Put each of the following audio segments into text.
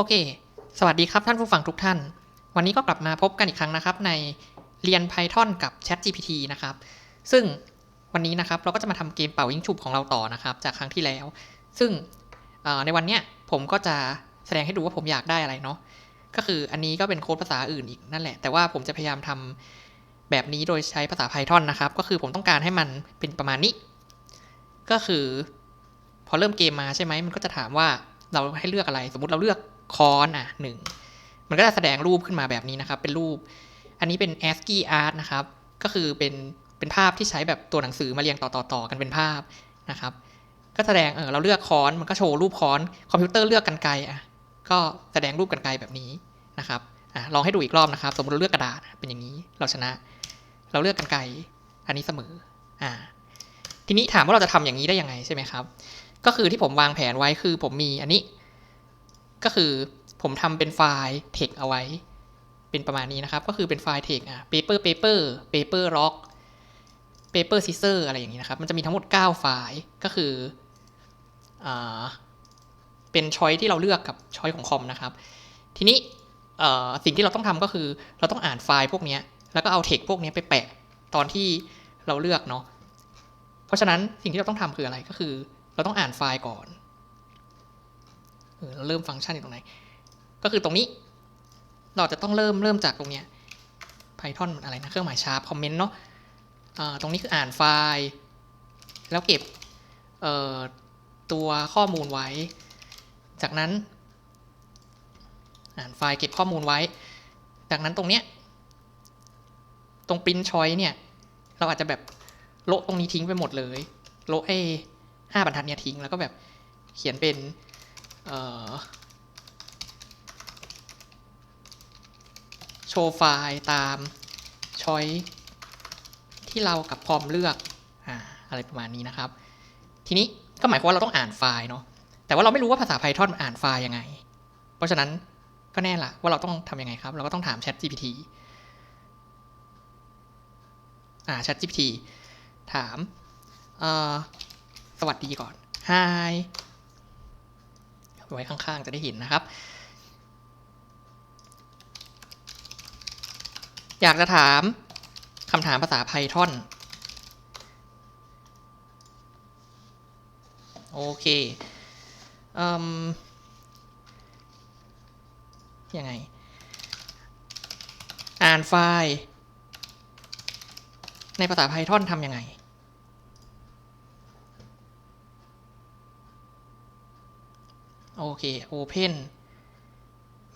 โอเค สวัสดีครับท่านผู้ฟังทุกท่าน วันนี้ก็กลับมาพบกันอีกครั้งนะครับ ในเรียน Python กับ ChatGPT นะครับ ซึ่งวันนี้นะครับเราก็จะมาทำเกมเป่ายิงฉุบของเราต่อนะครับ จากครั้งที่แล้ว ซึ่งในวันเนี้ยผมก็จะแสดงให้ดูว่าผมอยากได้อะไรเนาะ ก็คืออันนี้ก็เป็นโค้ดภาษาอื่นอีกนั่นแหละ แต่ว่าผมจะพยายามทำแบบนี้โดยใช้ภาษา Python นะครับ ก็คือผมต้องการให้มันเป็นประมาณนี้ ก็คือ พอเริ่มเกมมาใช่ไหมมันก็จะถามว่าเราให้เลือกอะไร สมมติเราเลือก คอนอะหนึ่งมันก็จะแสดงรูปขึ้นมาแบบนี้นะครับ เป็นรูป อันนี้เป็น ASCII art นะครับ ก็คือเป็นเป็นภาพที่ใช้แบบตัวหนังสือมาเรียงต่อต่อต่อกันเป็นภาพนะครับ ก็แสดงเออเราเลือกค้อนมันก็โชว์รูปค้อน คอมพิวเตอร์เลือกกันไกอะก็แสดงรูปกันไกแบบนี้นะครับอะลองให้ดูอีกรอบนะครับ สมมติเราเลือกกระดาษเป็นอย่างนี้เราชนะ เราเลือกกันไกอันนี้เสมออ่าทีนี้ถามว่าเราจะทำอย่างนี้ได้ยังไงใช่ไหมครับ ก็คือที่ผมวางแผนไว้คือผมมีอันนี้ ก็คือผมทำเป็นไฟล์ text เอาไว้ เป็นประมาณนี้นะครับ ก็คือเป็นไฟล์ text อะ paper paper paper rock paper scissor อะไรอย่างนี้นะครับ มันจะมีทั้งหมด 9 ไฟล์ก็คืออ่าเป็นช้อยที่เราเลือกกับช้อยของคอมนะครับ ทีนี้สิ่งที่เราต้องทำก็คือ เราต้องอ่านไฟล์พวกนี้แล้วก็เอา text พวกนี้ไปแปะตอนที่เราเลือกเนาะเพราะฉะนั้นสิ่งที่เราต้องทำคืออะไรก็คือ เราต้องอ่านไฟล์ก่อน เราเริ่มฟังก์ชันอยู่ตรงไหน ก็คือตรงนี้ เราจะต้องเริ่มเริ่มจากตรงเนี้ย Python อะไรนะ เครื่องหมายชาร์ปคอมเมนต์เนาะตรงนี้คืออ่านไฟล์ แล้วเก็บตัวข้อมูลไว้ จากนั้น อ่านไฟล์เก็บข้อมูลไว้ จากนั้นตรงเนี้ย ตรง print choice เนี่ย เราอาจจะแบบโละตรงนี้ทิ้งไปหมดเลย โละไอ้ห้าบรรทัดเนี่ยทิ้ง แล้วก็แบบเขียนเป็น เอ่อโชว์ไฟล์ตามช้อยที่เรากับคอมเลือกอ่าอะไรประมาณนี้นะครับ ทีนี้ก็หมายความว่าเราต้องอ่านไฟล์เนาะแต่ว่าเราไม่รู้ว่าภาษา Python มันอ่านไฟล์ยังไง เพราะฉะนั้นก็แน่ละว่าเราต้องทำยังไงครับ เราก็ต้องถาม Chat GPT อ่า Chat GPT ถามสวัสดีก่อน Hi ไว้ข้างๆ จะได้เห็นนะครับ อยากจะถามคำถามภาษา Python โอเคเอ่มยังไง อ่านไฟล์ ในภาษา Python ทำยังไง โอเค Open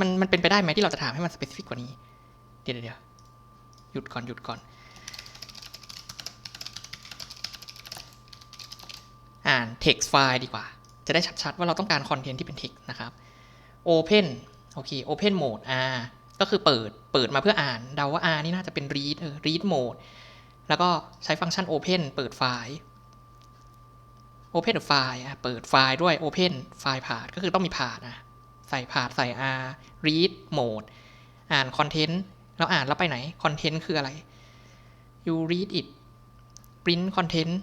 มันมันเป็นไปได้ไหมที่เราจะถามให้มัน specific กว่านี้ เดี๋ยวเดี๋ยวหยุดก่อนหยุดก่อน อ่าน text file ดีกว่า จะได้ชัดๆ ว่าเราต้องการคอนเทนต์ที่เป็น text นะครับ open โอเค open mode R ก็คือเปิดเปิดมาเพื่ออ่าน เดาว่า R นี่น่าจะเป็น read เออ read mode แล้วก็ใช้ฟังก์ชัน open เปิดไฟล์ open ไฟล์อะเปิดไฟล์ด้วย open ไฟล์ผ่านก็คือต้องมีผ่านนะ ใส่ผ่านใส่ R read mode อ่านคอนเทนต์เราอ่านแล้วไปไหนคอนเทนต์คืออะไร you read it print content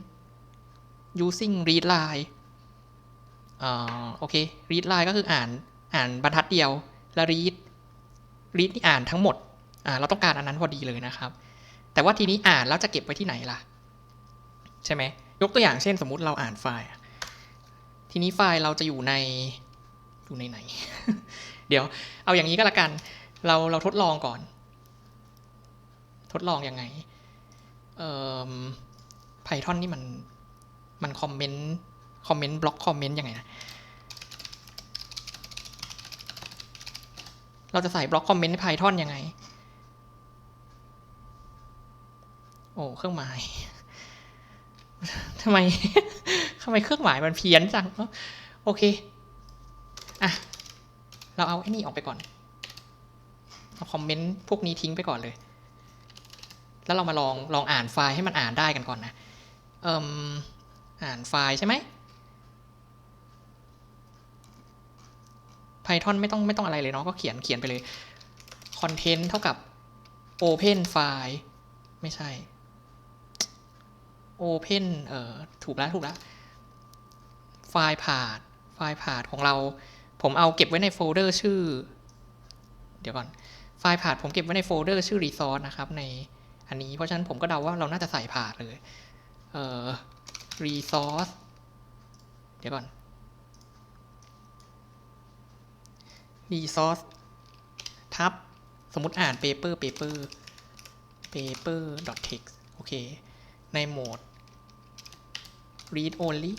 using read line อ่าโอเค read line ก็คืออ่านอ่านบรรทัดเดียว แล้ว read read นี่อ่านทั้งหมดอ่าเราต้องการอันนั้นพอดีเลยนะครับ แต่ว่าทีนี้อ่านแล้วจะเก็บไว้ที่ไหนล่ะ ใช่ไหม ยกตัวอย่างเช่นสมมุติเราอ่านไฟล์อะทีนี้ไฟล์เราจะอยู่ในอยู่ในไหน เดี๋ยวเอาอย่างนี้ก็แล้วกัน เราเราทดลองก่อน ทดลองอยังไงเอ่อ Python นี่มันมันคอมเมนต์คอมเมนต์บล็อกคอมเมนต์ยังไงนะเราจะใส่บล็อกคอมเมนต์ใน Python ยังไง โอ้ เครื่องหมาย ทำไมทำไมเครื่องหมายมันเพี้ยนจังโอเคอะเราเอาไอ้นี่ออกไปก่อนเอาคอมเมนต์พวกนี้ทิ้งไปก่อนเลย แล้วเรามาลองลองอ่านไฟล์ให้มันอ่านได้กันก่อนนะเอ่มอ่านไฟล์ใช่ไหม Python ไม่ต้องไม่ต้องอะไรเลยเนาะก็เขียนเขียนไปเลย content เท่ากับ open file ไม่ใช่ open เอ่อถูกแล้วถูกแล้วไฟล์ผ่านไฟล์ผ่านของเรา ผมเอาเก็บไว้ในโฟลเดอร์ชื่อ เดี๋ยวก่อนไฟล์ผาดผมเก็บไว้ในโฟลเดอร์ชื่อ resource นะครับ ในอันนี้เพราะฉะนั้นผมก็เดาว่าเราน่าจะใส่ผาดเลยเอ่อ resource เดี๋ยวก่อน resource ทับ สมมติอ่าน paper paper paper text โอเค ในโหมด read only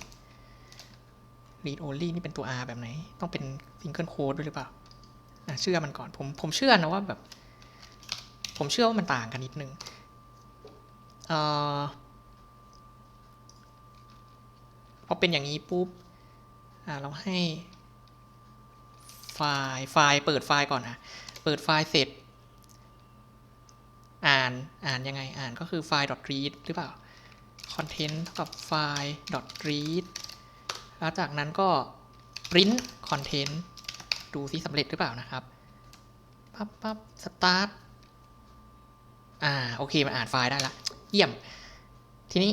read only นี่เป็นตัว R แบบไหน ต้องเป็น single quote ด้วยหรือเปล่าเชื่อมันก่อน ผมผมเชื่อนะว่าแบบ ผมเชื่อว่ามันต่างกันนิดนึงเออพอเป็นอย่างนี้ปุ๊บอ่าเราให้ไฟล์ไฟล์เปิดไฟล์ก่อนนะเปิดไฟล์เสร็จ อ่านอ่านยังไงอ่านก็คือไฟล์ .read หรือเปล่า content เท่ากับไฟล์ .read แล้วจากนั้นก็ print content ดูซิสำเร็จหรือเปล่านะครับ ปั๊บปั๊บ start อ่า โอเค มันอ่านไฟล์ได้ละเยี่ยม ทีนี้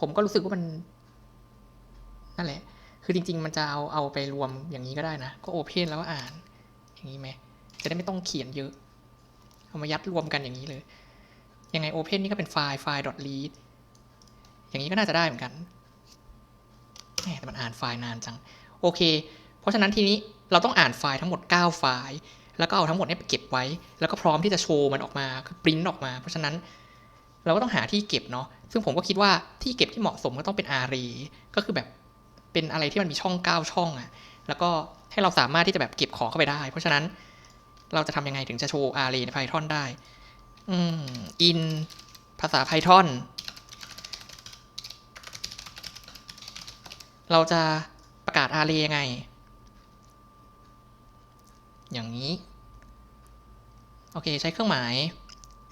ผมก็รู้สึกว่ามัน นั่นแหละ คือจริง ๆ มันจะเอาเอาไปรวมอย่างนี้ก็ได้นะ ก็โอเพนแล้วอ่าน อย่างนี้ไหม จะได้ไม่ต้องเขียนเยอะ เอามายัดรวมกันอย่างนี้เลย ยังไง Open นี่ก็เป็นไฟล์ไฟล์ .read อย่างนี้ก็น่าจะได้เหมือนกันแต่มันอ่านไฟล์นานจัง โอเค เพราะฉะนั้นทีนี้เราต้องอ่านไฟล์ทั้งหมด 9 ไฟล์ แล้วก็เอาทั้งหมดนี้ไปเก็บไว้ แล้วก็พร้อมที่จะโชว์มันออกมา คือปริ้นออกมา เพราะฉะนั้นเราก็ต้องหาที่เก็บเนาะ ซึ่งผมก็คิดว่าที่เก็บที่เหมาะสมก็ต้องเป็น array ก็คือแบบเป็นอะไรที่มันมีช่อง 9 ช่องอะแล้วก็ให้เราสามารถที่จะแบบเก็บของเข้าไปได้ เพราะฉะนั้นเราจะทำยังไงถึงจะโชว์ array ใน Python ได้ อืม in ภาษา Python เราจะประกาศ array ยังไง อย่างนี้ โอเค ใช้เครื่องหมาย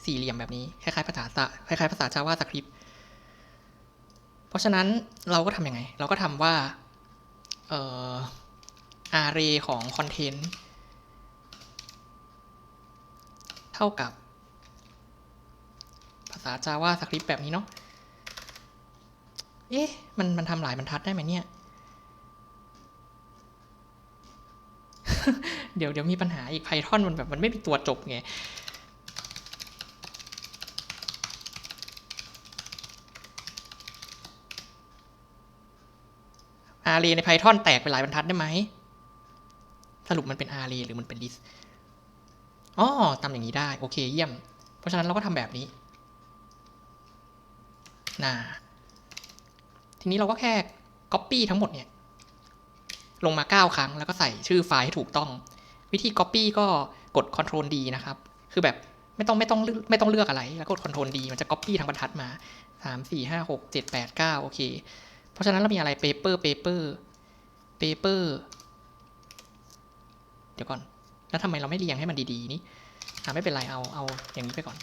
สี่เหลี่ยมแบบนี้ คล้ายๆภาษาคล้ายๆภาษา JavaScript เพราะฉะนั้นเราก็ทำยังไง เราก็ทำว่า เอ่อ array ของ content เท่ากับ ภาษา JavaScript แบบนี้เนาะ เอ๊ะ มันมันทำหลายบรรทัดได้ไหมเนี่ย เดี๋ยวเดี๋ยวมีปัญหาอีก Python มันแบบมันไม่มีตัวจบไง array ใน Python แตกเป็นหลายบรรทัดได้ไหม สรุปมันเป็น array หรือมันเป็น list อ๋อทำอย่างนี้ได้ โอเคเยี่ยม เพราะฉะนั้นเราก็ทำแบบนี้นะ ทีนี้เราก็แค่ copy ทั้งหมดเนี่ย ลงมา 9 ครั้ง แล้วก็ใส่ชื่อไฟล์ให้ถูกต้อง วิธี copy ก็กด Ctrl D นะครับ คือแบบไม่ต้องไม่ต้องไม่ต้องเลือกอะไร แล้วกด Ctrl D มันจะ copy ทั้งบรรทัดมา 3 4 5 6 7 8 9 โอเค เพราะฉะนั้นเรามีอะไร paper paper paper เดี๋ยวก่อน แล้วทำไมเราไม่เรียงให้มันดีๆ นี่ไม่เป็นไร เอา เอาอย่างนี้ไปก่อน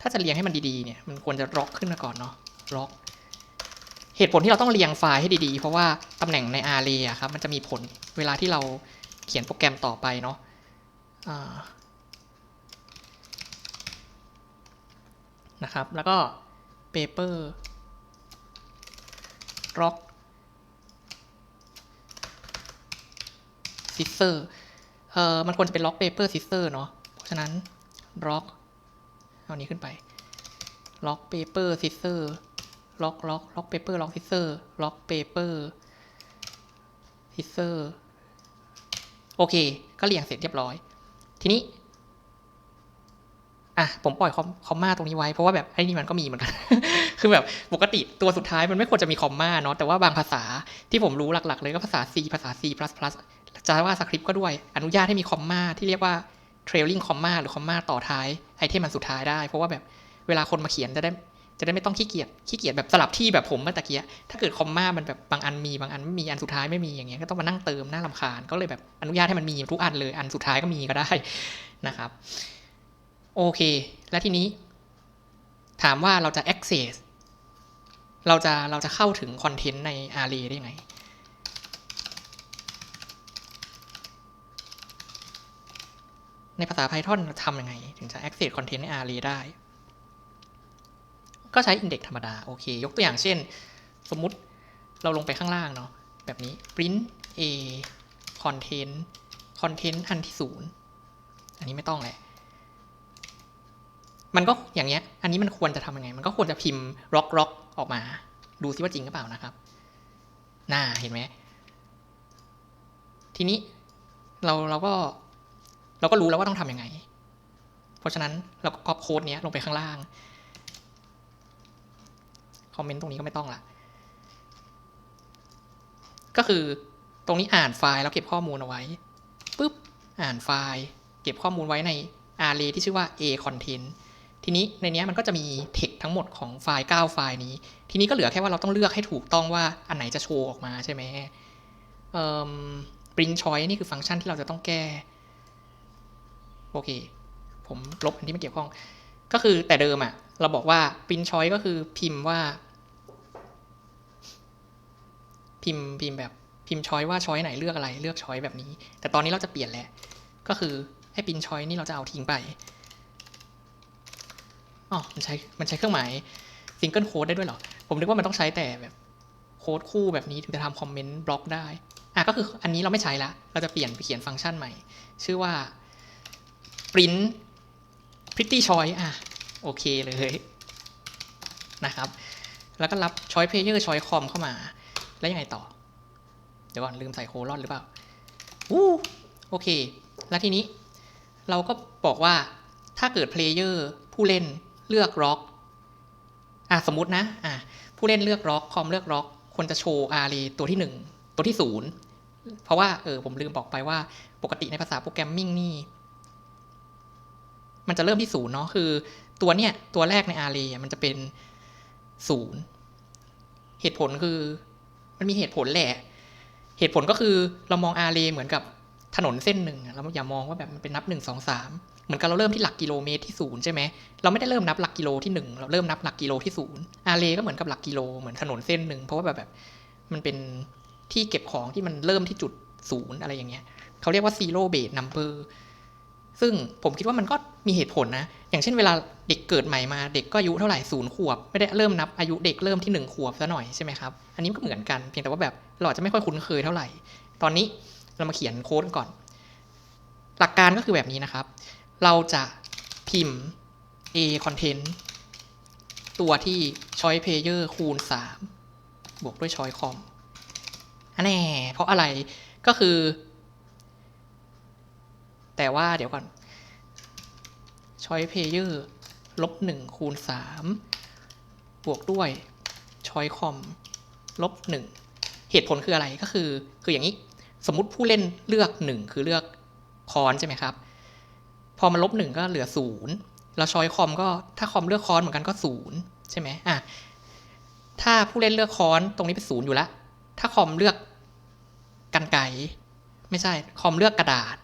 ถ้าจะเรียงให้มันดีๆ เนี่ย มันควรจะล็อกขึ้นมาก่อนเนาะ ล็อก เหตุผลที่เราต้องเรียงไฟล์ให้ดีๆ เพราะว่าตำแหน่งใน array อะครับมันจะมีผลเวลาที่เราเขียนโปรแกรมต่อไปเนาะนะครับ แล้วก็ paper rock scissor เอ่อมันควรจะเป็น lock paper scissor เนาะเพราะฉะนั้น lock เอานี้ขึ้นไป lock paper scissor lock lock lock paper lock scissor lock paper scissor โอเค ก็เรียงเสร็จเรียบร้อย ทีนี้ อะ ผมปล่อยคอมคอมมาตรงนี้ไว้ เพราะว่าแบบไอ้นี่มันก็มีเหมือนกัน คือแบบปกติตัวสุดท้ายมันไม่ควรจะมีคอมมาเนาะ แต่ว่าบางภาษาที่ผมรู้หลักๆ เลยก็ภาษา C ภาษา C++ JavaScript ก็ด้วย อนุญาตให้มีคอมมาที่เรียกว่า trailing comma หรือคอมมาต่อท้ายไอเทมมันสุดท้ายได้ เพราะว่าแบบเวลาคนมาเขียนจะได้ จะได้ไม่ต้องขี้เกียจขี้เกียจแบบสลับที่แบบผมเมื่อตะกี้ถ้าเกิดคอมมามันแบบบางอันมีบางอันไม่มีอันสุดท้ายไม่มีอย่างเงี้ยก็ต้องมานั่งเติมหน่ารำคาญก็เลยแบบอนุญาตให้มันมีทุกอันเลย อันสุดท้ายก็มีก็ได้นะครับโอเค แล้วทีนี้ ถามว่าเราจะ access เราจะเราจะเข้าถึงคอนเทนต์ใน array ได้ยังไงในภาษา Python เราทำยังไง ถึงจะ access content ใน array ได้ ก็ใช้ index ธรรมดาโอเค ยกตัวอย่างเช่น สมมุติเราลงไปข้างล่างเนาะแบบนี้ print a content content อันที่ศูนย์อันนี้ไม่ต้องแหละ มันก็อย่างเงี้ย อันนี้มันควรจะทำยังไง มันก็ควรจะพิมพ์ rock rock ออกมา ดูซิว่าจริงหรือเปล่านะครับน่าเห็นไหม ทีนี้เราเราก็เราก็รู้แล้วว่าต้องทำยังไง เพราะฉะนั้นเราก็ก๊อปโค้ดเนี้ยลงไปข้างล่าง คอมเมนต์ตรงนี้ก็ไม่ต้องละก็คือตรงนี้อ่านไฟล์แล้วเก็บข้อมูลเอาไว้ปุ๊บอ่านไฟล์ เก็บข้อมูลไว้ใน array ที่ชื่อว่า a content ทีนี้ในนี้มันก็จะมี text ทั้งหมดของไฟล์ 9 ไฟล์นี้ ทีนี้ก็เหลือแค่ว่าเราต้องเลือกให้ถูกต้องว่าอันไหนจะโชว์ออกมาใช่ไหมเอ่อ print choice นี่คือฟังก์ชันที่เราจะต้องแก้ โอเค ผมลบอันที่ไม่เกี่ยวข้อง ก็คือแต่เดิมอะ เราบอกว่า print choice ก็คือพิมพ์ว่า พิมพ์พิมพ์แบบพิมพ์ช้อยว่าช้อยไหนเลือกอะไรเลือกช้อยแบบนี้ แต่ตอนนี้เราจะเปลี่ยนแหล้วก็คือให้พิมพ์ช้อยนี่เราจะเอาทิ้งไปอ๋อมันใช้มันใช้เครื่องหมายซิงเกิลโค้ดได้ด้วยเหรอ ผมนึกว่ามันต้องใช้แต่แบบโค้ดคู่แบบนี้ถึงจะทำคอมเมนต์บล็อกได้ อะก็คืออันนี้เราไม่ใช้ละ เราจะเปลี่ยนไปเขียนฟังก์ชันใหม่ ชื่อว่า print pretty choice อะ โอเคเลยนะครับ แล้วก็รับ choice player choice com เข้ามา แล้วยังไงต่อ เดี๋ยวก่อนลืมใส่โคลอนหรือเปล่าอู้โอเค แล้วทีนี้เราก็บอกว่าถ้าเกิดเพลเยอร์ผู้เล่นเลือกร็อกอะสมมตินะอะผู้เล่นเลือกร็อกคอมเลือกร็อกควรจะโชว์อารีตัวที่หนึ่งตัวที่ศูนย์เพราะว่าเออผมลืมบอกไปว่าปกติในภาษาโปรแกรมมิ่งนี่ มันจะเริ่มที่ศูนย์เนาะคือ ตัวเนี้ยตัวแรกในอารีมันจะเป็นศูนย์เหตุผลคือ มันมีเหตุผลแหละ เหตุผลก็คือเรามองอาเรเหมือนกับถนนเส้นหนึ่งเราอย่ามองว่าแบบมันเป็นนับหนึ่งสองสามเหมือนกับเราเริ่มที่หลักกิโลเมตรที่ศูนย์ใช่ไหมเราไม่ได้เริ่มนับหลักกิโลที่หนึ่งเราเริ่มนับหลักกิโลที่ศูนย์อาเรก็เหมือนกับหลักกิโลเหมือนถนนเส้นหนึ่งเพราะว่าแบบแบบมันเป็นที่เก็บของที่มันเริ่มที่จุดศูนย์อะไรอย่างเงี้ยเขาเรียกว่า zero base number ซึ่งผมคิดว่ามันก็มีเหตุผลนะ อย่างเช่นเวลาเด็กเกิดใหม่มาเด็กก็อายุเท่าไหร่ศูนย์ขวบ ไม่ได้เริ่มนับอายุเด็กเริ่มที่หนึ่งขวบซะหน่อยใช่ไหมครับ อันนี้ก็เหมือนกันเพียงแต่ว่าแบบเราอาจจะไม่ค่อยคุ้นเคยเท่าไหร่ ตอนนี้เรามาเขียนโค้ดก่อน หลักการก็คือแบบนี้นะครับ เราจะพิมพ์ a content ตัวที่ choice player คูณ 3 บวกด้วย choice com อันแน่เพราะอะไรก็คือ แต่ว่าเดี๋ยวก่อน choice player ลบ1คูณ3บวกด้วย choice com ลบ1เหตุผลคืออะไรก็คือ คืออย่างนี้ สมมุติผู้เล่นเลือก 1 คือเลือกคอนใช่ไหมครับ พอมาลบ1ก็เหลือ 0 แล้ว choice com ก็ถ้าคอมเลือกคอนเหมือนกันก็ 0 ใช่ไหมอะถ้าผู้เล่นเลือกคอนตรงนี้เป็น0อยู่แล้ว ถ้าคอมเลือกกันไกไม่ใช่ คอมเลือกกระดาษ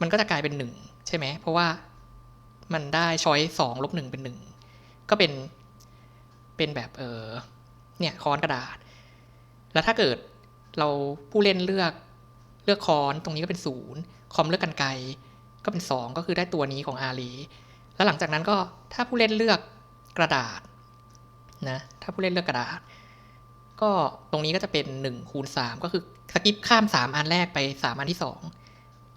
มันก็จะกลายเป็น 1 ใช่ไหม เพราะว่ามันได้ช้อยสองลบหนึ่งเป็นหนึ่งก็เป็นเป็นแบบเออเนี่ยค้อนกระดาษ แล้วถ้าเกิดเราผู้เล่นเลือกเลือกค้อนตรงนี้ก็เป็นศูนย์คอมเลือกกันไกก็เป็นสองก็คือได้ตัวนี้ของอารีแล้วหลังจากนั้นก็ถ้าผู้เล่นเลือกกระดาษนะถ้าผู้เล่นเลือกกระดาษ ก็ตรงนี้ก็จะเป็น1คูณ3ก็คือสกิปข้าม 3 อันแรกไป 3 อันที่ 2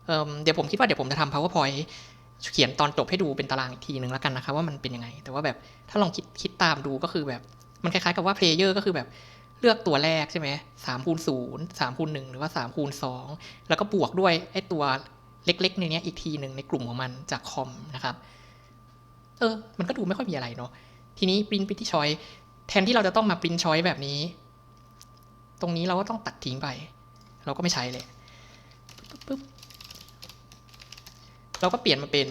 เเดี๋ยวผมคิดว่าเดี๋ยวผมจะทำ powerpoint เขียนตอนจบให้ดูเป็นตารางอีกทีหนึ่งแล้วกันนะครับว่ามันเป็นยังไง แต่ว่าแบบถ้าลองคิดคิดตามดูก็คือแบบมันคล้ายๆกับว่าเพลเยอร์ก็คือแบบเลือกตัวแรกใช่ไหมสามคูณศูนย์สามคูณหนึ่งหรือว่าสามคูณสองแล้วก็บวกด้วยไอ้ตัวเล็กๆในนี้อีกทีหนึ่งในกลุ่มของมันจากคอมนะครับ เออ มันก็ดูไม่ค่อยมีอะไรเนาะ ทีนี้ปริ้นพิธีชอยแทนที่เราจะต้องมาปริ้นชอยแบบนี้ ตรงนี้เราก็ต้องตัดทิ้งไป เราก็ไม่ใช้เลยปึ๊บ เราก็เปลี่ยนมาเป็น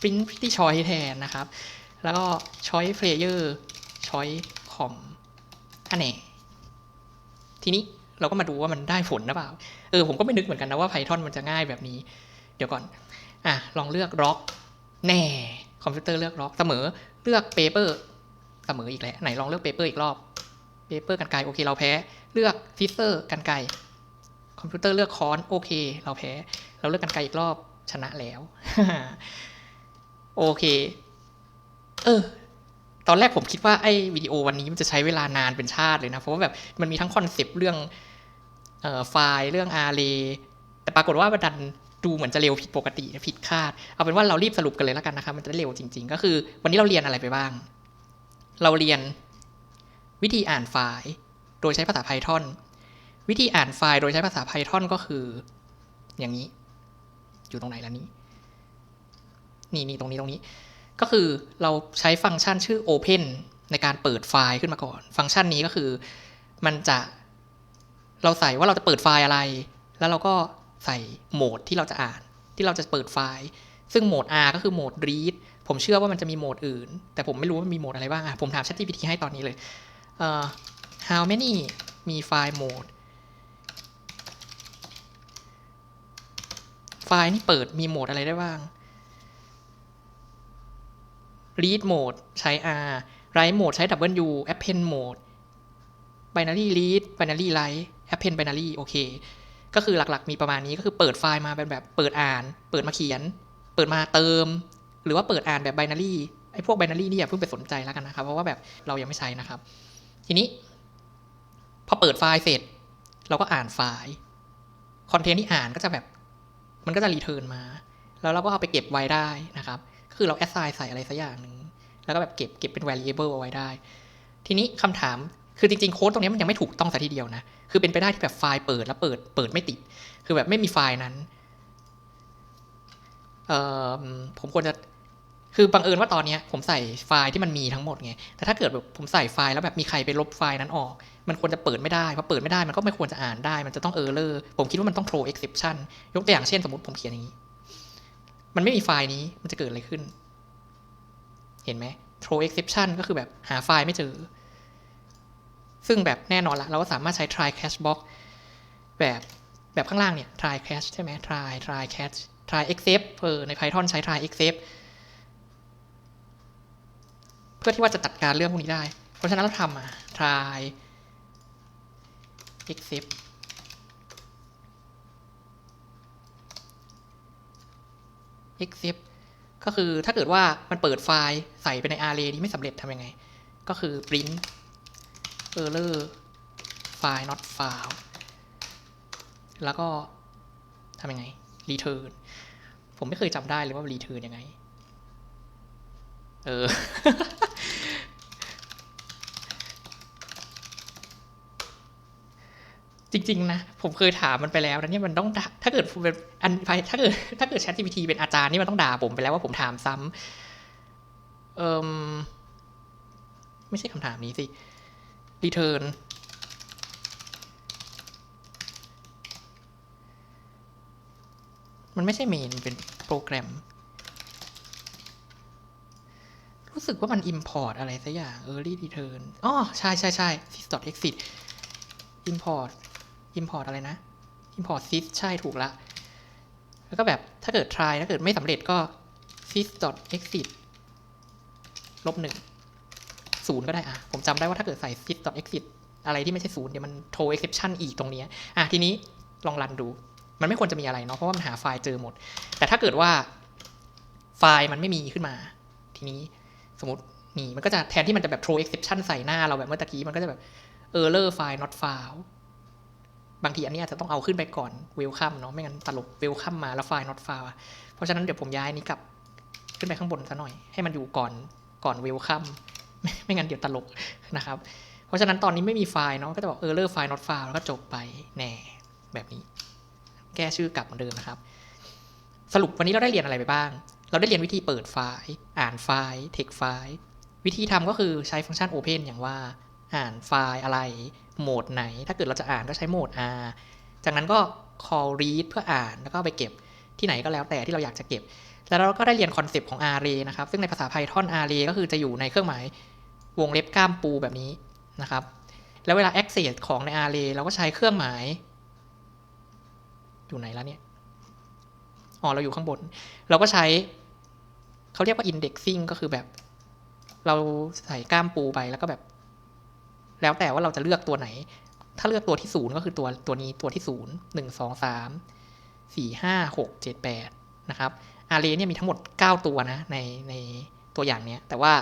print pretty choice แทนนะครับ แล้วก็ choice player choice com อันนี้ทีนี้เราก็มาดูว่ามันได้ผลหรือเปล่า เออผมก็ไม่นึกเหมือนกันนะว่า Python มันจะง่ายแบบนี้ เดี๋ยวก่อน อะ ลองเลือก rock แน่ คอมพิวเตอร์เลือก rock เสมอ เลือก paper เสมออีกแล้ว ไหนลองเลือก paper อีกรอบ paper กันไกลโอเค เราแพ้ เลือก scissor กันไกลคอมพิวเตอร์เลือกค้อนโอเค เราแพ้ เราเลือกกันไกลอีกรอบ ชนะแล้ว โอเค เออ ตอนแรกผมคิดว่าไอ้วิดีโอวันนี้มันจะใช้เวลานานเป็นชาติเลยนะ เพราะว่าแบบมันมีทั้งคอนเซปต์เรื่องเอ่อไฟล์เรื่อง array แต่ปรากฏว่ามันดันดูเหมือนจะเร็วผิดปกติผิดคาด เอาเป็นว่าเรารีบสรุปกันเลยแล้วกันนะครับมันจะได้เร็วจริง ๆ ก็คือ วันนี้เราเรียนอะไรไปบ้าง เราเรียนวิธีอ่านไฟล์ โดยใช้ภาษา Python วิธีอ่านไฟล์โดยใช้ภาษา Python ก็คือ อย่างนี้ อยู่ตรงไหนแล้วนี้ นี่นี่ตรงนี้ตรงนี้ ก็คือเราใช้ฟังก์ชันชื่อ open ในการเปิดไฟล์ขึ้นมาก่อน ฟังก์ชันนี้ก็คือ มันจะเราใส่ว่าเราจะเปิดไฟล์อะไร แล้วเราก็ใส่โหมดที่เราจะอ่าน ที่เราจะเปิดไฟล์ ซึ่งโหมด R ก็คือโหมด read ผมเชื่อว่ามันจะมีโหมดอื่น แต่ผมไม่รู้ว่ามีโหมดอะไรบ้างอะผมถาม ChatGPT ให้ตอนนี้เลยเอ่อ how many มีไฟล์โหมด ไฟล์นี่เปิดมีโหมดอะไรได้บ้าง read mode ใช้ R write mode ใช้ W append mode binary read binary write append binary โอเค ก็คือหลักๆ มีประมาณนี้ก็คือเปิดไฟล์มาเป็นแบบเปิดอ่าน เปิดมาเขียน เปิดมาเติม หรือว่าเปิดอ่านแบบ binary ไอ้พวก binary นี่อย่าเพิ่งไปสนใจแล้วกันนะครับ เพราะว่าแบบเรายังไม่ใช้นะครับ ทีนี้ พอเปิดไฟล์เสร็จ เราก็อ่านไฟล์คอนเทนต์ที่อ่านก็จะแบบ มันก็จะรีเทิร์นมา แล้วเราก็เอาไปเก็บไว้ได้นะครับ คือเราแอสไซน์ใส่อะไรสักอย่างหนึ่ง แล้วก็แบบเก็บเก็บเป็น variable เอาไว้ได้ ทีนี้คำถามคือจริงๆ โค้ดตรงนี้มันยังไม่ถูกต้องสัทีเดียวนะ คือเป็นไปได้ที่แบบไฟล์เปิดแล้วเปิดเปิดไม่ติด คือแบบไม่มีไฟล์นั้นผมควรจะ คือบังเอิญว่าตอนนี้ผมใส่ไฟล์ที่มันมีทั้งหมดไง แต่ถ้าเกิดแบบผมใส่ไฟล์แล้วแบบมีใครไปลบไฟล์นั้นออก มันควรจะเปิดไม่ได้พอเปิดไม่ได้มันก็ไม่ควรจะอ่านได้ มันจะต้อง error ผมคิดว่ามันต้อง throw exception ยกตัวอย่างเช่นสมมติผมเขียนอย่างนี้ มันไม่มีไฟล์นี้ มันจะเกิดอะไรขึ้น เห็นไหม throw exception ก็คือแบบหาไฟล์ไม่เจอ ซึ่งแบบแน่นอนละเราก็สามารถใช้ try catch box แบบแบบข้างล่างเนี่ย try catch ใช่ไหม try try catch try except เออใน Python ใช้ try except เพื่อที่ว่าจะจัดการเรื่องพวกนี้ได้ เพราะฉะนั้นเราทำอะ try except except ก็คือถ้าเกิดว่ามันเปิดไฟล์ใส่ไปใน array นี้ไม่สำเร็จทำยังไง ก็คือ print error file not found แล้วก็ทำยังไง return ผมไม่เคยจำได้เลยว่า return ยังไง เออ จริง ๆ นะ ผมเคยถามมันไปแล้วนะเนี่ยมันต้องถ้าเกิดเป็นอันถ้าเกิดถ้าเกิด Chat GPT เป็นอาจารย์นี่มันต้องด่าผมไปแล้วว่าผมถามซ้ำเอิมไม่ใช่คำถามนี้สิ return มันไม่ใช่เมนเป็นโปรแกรม รู้สึกว่ามัน import อะไรสักอย่าง early return อ๋อ ใช่ใช่ใช่ sys.exit import import อะไรนะ import sys ใช่ถูกละ แล้วก็แบบถ้าเกิด try ถ้าเกิดไม่สำเร็จก็ sys.exit ลบหนึ่งศูนย์ก็ได้อะผมจำได้ว่าถ้าเกิดใส่ sys.exit อะไรที่ไม่ใช่ศูนย์เดี๋ยวมัน throw exception อีกตรงนี้ อะทีนี้ลองรันดู มันไม่ควรจะมีอะไรเนาะเพราะว่ามันหาไฟล์เจอหมด แต่ถ้าเกิดว่าไฟล์มันไม่มีขึ้นมา ทีนี้สมมตินี่มันก็จะแทนที่มันจะแบบ throw exception ใส่หน้าเราแบบเมื่อตะกี้มันก็จะแบบ error file not found บางทีอันนี้อาจจะต้องเอาขึ้นไปก่อน welcome เนาะไม่งั้นตลก welcome มาแล้ว file not found เพราะฉะนั้นเดี๋ยวผมย้ายนี้กลับขึ้นไปข้างบนซะหน่อยให้มันอยู่ก่อนก่อน welcome ไม่ไม่งั้นเดี๋ยวตลกนะครับ เพราะฉะนั้นตอนนี้ไม่มีไฟล์เนาะก็จะบอก error file not found แล้วก็จบไปแน่แบบนี้ แก้ชื่อกลับเหมือนเดิมนะครับ สรุปวันนี้เราได้เรียนอะไรไปบ้าง เราได้เรียนวิธีเปิดไฟล์ อ่านไฟล์ text ไฟล์ วิธีทำก็คือใช้ฟังก์ชัน open อย่างว่า อ่านไฟล์อะไรโหมดไหน ถ้าเกิดเราจะอ่านก็ใช้โหมด R จากนั้นก็ call read เพื่ออ่านแล้วก็ไปเก็บที่ไหนก็แล้วแต่ที่เราอยากจะเก็บ แล้วเราก็ได้เรียนคอนเซปต์ของ array นะครับ ซึ่งในภาษา Python array ก็คือจะอยู่ในเครื่องหมายวงเล็บกล้ามปูแบบนี้นะครับ แล้วเวลา access ของใน array เราก็ใช้เครื่องหมาย อยู่ไหนแล้วเนี่ย อ๋อ เราอยู่ข้างบน เราก็ใช้ เขาเรียกว่า indexing ก็คือแบบ เราใส่กล้ามปูไปแล้วก็แบบ แล้วแต่ว่าเราจะเลือกตัวไหน ถ้าเลือกตัวที่ศูนย์ก็คือตัวตัวนี้ตัวที่ศูนย์หนึ่งสองสามสี่ห้าหกเจ็ดแปดนะครับอาร์เรเนี่ยมีทั้งหมดเก้าตัวนะในในตัวอย่างเนี้ย แต่ว่า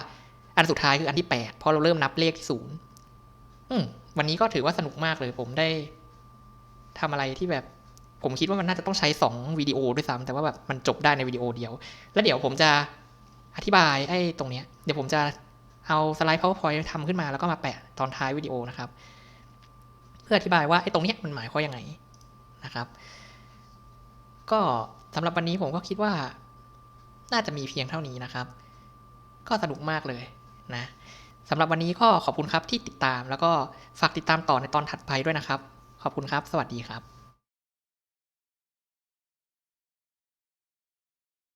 อันสุดท้ายคืออันที่แปดพอเราเริ่มนับเลขที่ศูนย์อืมวันนี้ก็ถือว่าสนุกมากเลย ผมได้ทำอะไรที่แบบผมคิดว่ามันน่าจะต้องใช้ 2 วิดีโอด้วยซ้ำแต่ว่าแบบมันจบได้ในวิดีโอเดียว แล้วเดี๋ยวผมจะอธิบายไอ้ตรงเนี้ย เดี๋ยวผมจะ เอาสไลด์ powerpoint ทำขึ้นมาแล้วก็มาแปะตอนท้ายวิดีโอนะครับ เพื่ออธิบายว่าไอ้ตรงนี้มันหมายความยังไงนะครับ ก็สำหรับวันนี้ผมก็คิดว่า น่าจะมีเพียงเท่านี้นะครับ ก็สนุกมากเลยนะสำหรับวันนี้ก็ขอบคุณครับที่ติดตาม แล้วก็ฝากติดตามต่อในตอนถัดไปด้วยนะครับ ขอบคุณครับ สวัสดีครับ